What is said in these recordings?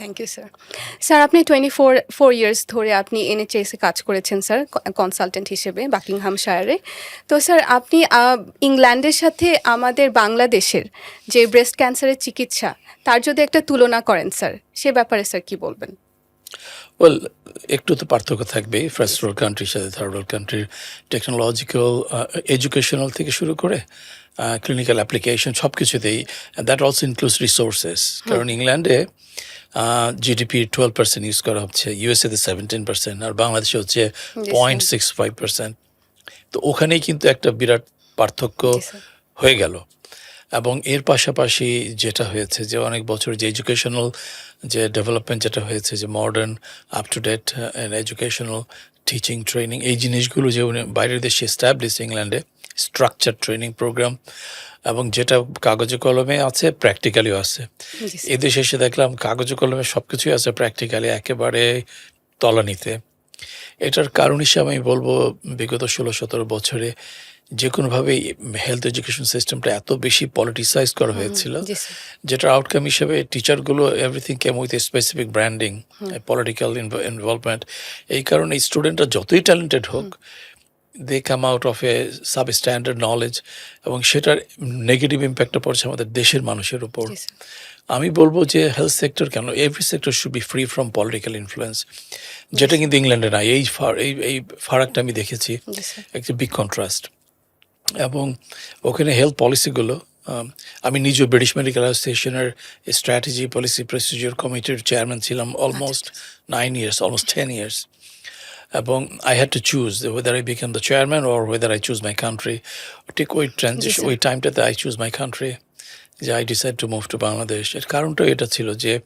Thank you sir sir আপনি twenty four four years ধরে আপনি এনএচএসে কাজ করেছেন স্যার কনসালটেন্ট হিসেবে বাকিংহাম শায়ারে তো স্যার আপনি ইংল্যান্ডের সাথে আমাদের বাংলাদেশের যে ব্রেস্ট ক্যান্সারের চিকিৎসা, তার যদি একটা তুলনা করেন স্যার সে ব্যাপারে স্যার কি বলবেন? ওয়েল একটু তো পার্থক্য থাকবেই ফার্স্ট ওয়ার্ল্ড কান্ট্রির সাথে থার্ড ওয়ার্ল্ড কান্ট্রির টেকনোলজিক্যাল এডুকেশনাল থেকে শুরু করে ক্লিনিক্যাল অ্যাপ্লিকেশন সব কিছুতেই দ্যাট অলসো ইনক্লুডস রিসোর্সেস কারণ ইংল্যান্ডে জিডিপি টুয়েলভ পার্সেন্ট ইউজ করা হচ্ছে ইউএসএতে সেভেন্টিন পার্সেন্ট আর বাংলাদেশে হচ্ছে পয়েন্ট সিক্স ফাইভ পার্সেন্ট তো ওখানেই কিন্তু একটা বিরাট পার্থক্য হয়ে গেল। এবং এর পাশাপাশি যেটা হয়েছে যে অনেক বছর যে এডুকেশনাল যে ডেভেলপমেন্ট যেটা হয়েছে যে modern up to date educational teaching training এই জিনিসগুলো যে উনি বাইরের দেশে এস্টাবলিশ ইংল্যান্ডে স্ট্রাকচার ট্রেনিং প্রোগ্রাম এবং যেটা কাগজে কলমে আছে প্র্যাকটিক্যালিও আছে। এদেশে এসে দেখলাম কাগজে কলমে সব কিছুই আছে প্র্যাকটিক্যালি একেবারে তলানিতে। এটার কারণ হিসেবে আমি বলব বিগত ষোলো সতেরো বছরে যে কোনোভাবেই হেলথ এডুকেশন সিস্টেমটা এত বেশি পলিটিসাইজ করা হয়েছিল যেটার আউটকাম হিসেবে টিচারগুলো everything came with a specific branding political involvement এই কারণে স্টুডেন্টরা যতই ট্যালেন্টেড হোক they come out of a substandard knowledge এবং সেটার নেগেটিভ ইম্প্যাক্টটা পড়ছে আমাদের দেশের মানুষের উপর। আমি বলব যে হেলথ সেক্টর কেন? Every sector should be free from political influence যেটা কিন্তু ইংল্যান্ডে নাই এই ফার এই এই ফারাকটা আমি দেখেছি। একটা বিগ কন্ট্রাস্ট এবং ওখানে হেলথ পলিসিগুলো আমি নিজে ব্রিটিশ মেডিকেল অ্যাসোসিয়েশনের স্ট্র্যাটেজি পলিসি প্রসিডিওর কমিটির চেয়ারম্যান ছিলাম almost nine years almost ten years এবং I had to choose whether I become the chairman or whether I choose my country ঠিক ওই ট্রানজিশন ওই টাইমটাতে আই চুজ মাই কান্ট্রি যে I decide to move to Bangladesh এর কারণটা এটা ছিল যে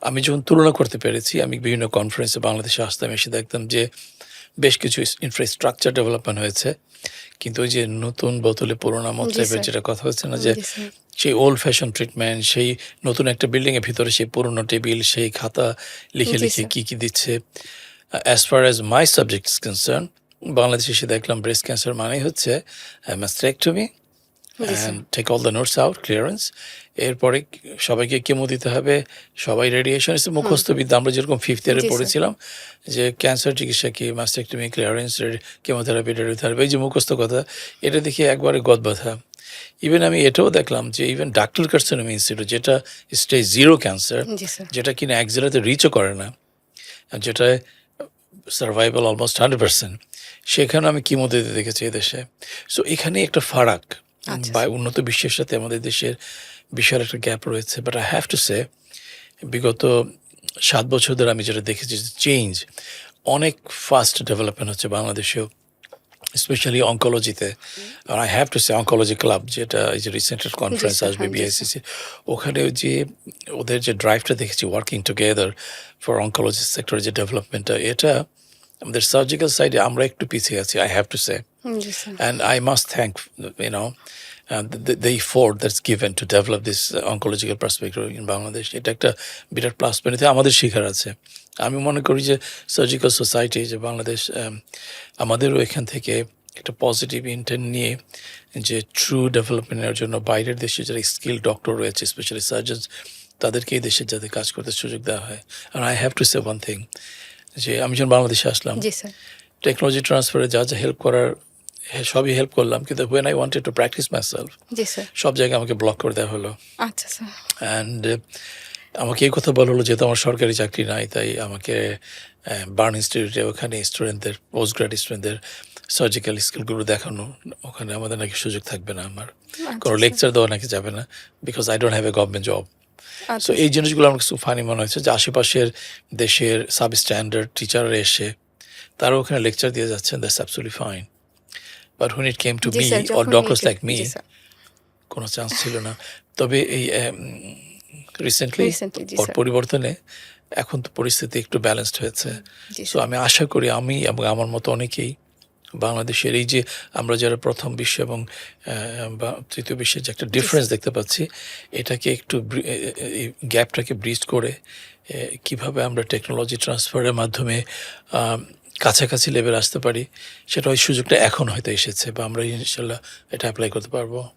আমি যখন তুলনা করতে পেরেছি আমি বিভিন্ন কনফারেন্সে বাংলাদেশে আসতাম এসে দেখতাম যে বেশ কিছু ইনফ্রাস্ট্রাকচার ডেভেলপমেন্ট হয়েছে। কিন্তু ওই যে নতুন বোতলে পুরোনো মত টাইপের যেটা কথা হচ্ছে না যে সেই ওল্ড ফ্যাশন ট্রিটমেন্ট সেই নতুন একটা বিল্ডিং এর ভিতরে সেই পুরোনো টেবিল সেই খাতা লিখে লিখে কি কি দিচ্ছে। As far as my subject concern বাংলাদেশে এসে দেখলাম ব্রেস্ট ক্যান্সার মানেই হচ্ছে। And take all the notes out clearance এরপরে সবাইকে কেমো দিতে হবে সবাই রেডিয়েশন মুখস্থ বিদ্যা আমরা যেরকম ফিফথ ইয়ারে পড়েছিলাম যে ক্যান্সার চিকিৎসা কি মাস্টেকটমি ক্লিয়ারেন্স কেমোথেরাপি রেডিওথেরাপি এই যে মুখস্থ কথা এটা দেখে একবারে গদ বাঁধা। ইভেন আমি এটাও দেখলাম যে ইভেন ডাক্তার কার্সিনোমি ইনস্টিটিউট যেটা স্টেজ জিরো ক্যান্সার যেটা কিনা এক জেলাতে রিচও করে না যেটা সার্ভাইভাল অলমোস্ট হান্ড্রেড পার্সেন্ট সেখানে আমি কিমো দিতে দেখেছি এদেশে সো এখানে একটা ফারাক বা উন্নত বিশ্বের সাথে আমাদের দেশের বিশাল একটা গ্যাপ রয়েছে but I have to say বিগত সাত বছর ধরে আমি যেটা দেখেছি চেঞ্জ অনেক ফাস্ট ডেভেলপমেন্ট হচ্ছে বাংলাদেশেও specially অঙ্কোলজিতে I have to say oncology club যেটা এই যে রিসেন্ট কনফারেন্স আসবে বিআইসিসি ওখানে যে ওদের যে ড্রাইভটা দেখেছি ওয়ার্কিং টুগেদার ফর অঙ্কোলজি সেক্টরের যে ডেভেলপমেন্টটা এটা আমাদের সার্জিক্যাল সাইডে আমরা একটু পিছিয়ে আছি I have to say G sir and I must thank you know uh, the, the effort that's given to develop this uh, oncological perspective in Bangladesh. এটা একটা বিরাট প্লাস পয়েন্ট আমাদের শিখার আছে। আমি মনে করি যে সার্জিক্যাল সোসাইটি যে বাংলাদেশ um, আমাদেরও এখান থেকে একটা পজিটিভ ইন্টেন্ট নিয়ে যে ট্রু ডেভেলপমেন্টের জন্য বাইরের দেশে যারা স্কিল ডক্টর রয়েছে স্পেশালি সার্জনস তাদেরকে এই দেশে যাতে কাজ করতে সুযোগ দেওয়া হয়। আর I have to say one thing যে আমি যখন বাংলাদেশে আসলাম টেকনোলজি ট্রান্সফারে যা যা হেল্প করার হ্যাঁ, সবই হেল্প করলাম। কিন্তু when I wanted to practice myself সব জায়গায় আমাকে ব্লক করে দেওয়া হলো। আচ্ছা স্যার। অ্যান্ড আমাকে এই কথা বলা হলো যেহেতু আমার সরকারি চাকরি নাই তাই আমাকে বার্ন ইনস্টিটিউটে ওখানে স্টুডেন্টদের পোস্ট গ্রাড স্টুডেন্টদের সার্জিক্যাল স্কিলগুলো দেখানো ওখানে আমাদের নাকি সুযোগ থাকবে না আমার। কোনো আচ্ছা, লেকচার দেওয়া নাকি যাবে না because I don't have a government job আচ্ছা সো এই জিনিসগুলো আমার কাছে ফানি মনে হয়েছে যে আশেপাশের দেশের সাব স্ট্যান্ডার্ড টিচাররা এসে তারা ওখানে লেকচার দিয়ে যাচ্ছেন that's absolutely fine but when it came to me or doctors like me কোনো চান্স ছিল না। তবে এই রিসেন্টলি Recently, পরিবর্তনে এখন তো পরিস্থিতি একটু ব্যালেন্সড হয়েছে। সো আমি আশা করি আমি এবং আমার মতো অনেকেই বাংলাদেশের এই যে আমরা যারা প্রথম বিশ্ব এবং বা তৃতীয় বিশ্বের যে একটা ডিফারেন্স দেখতে পাচ্ছি এটাকে একটু গ্যাপটাকে ব্রিজ করে কীভাবে আমরা টেকনোলজি ট্রান্সফারের মাধ্যমে কাছাকাছি লেভেল আসতে পারি সেটা ওই সুযোগটা এখন হয়তো এসেছে বা আমরা ইনশাল্লাহ এটা অ্যাপ্লাই করতে পারব।